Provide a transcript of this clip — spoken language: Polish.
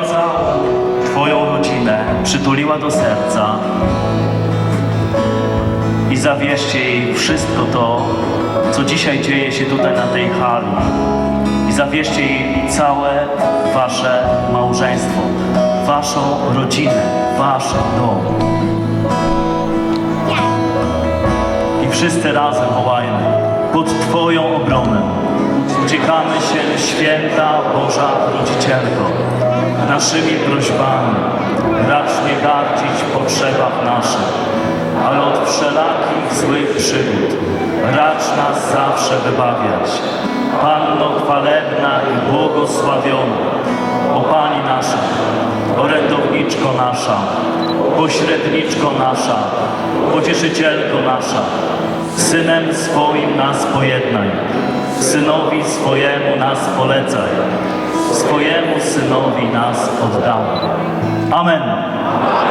wzięła całą Twoją rodzinę, przytuliła do serca i zawierzcie jej wszystko to, co dzisiaj dzieje się tutaj na tej hali. I zawierzcie jej całe Wasze małżeństwo, Waszą rodzinę, Wasz dom. I wszyscy razem wołajmy pod Twoją obronę. Uciekamy się, święta Boża Rodzicielko, naszymi prośbami. Racz nie gardzić w potrzebach naszych, ale od wszelakich złych przygód racz nas zawsze wybawiać. Panno chwalebna i błogosławiona, o Pani nasza, orędowniczko nasza, pośredniczko nasza, pocieszycielko nasza, Synem swoim nas pojednaj, Synowi swojemu nas polecaj, swojemu Synowi nas. Amen. Amen.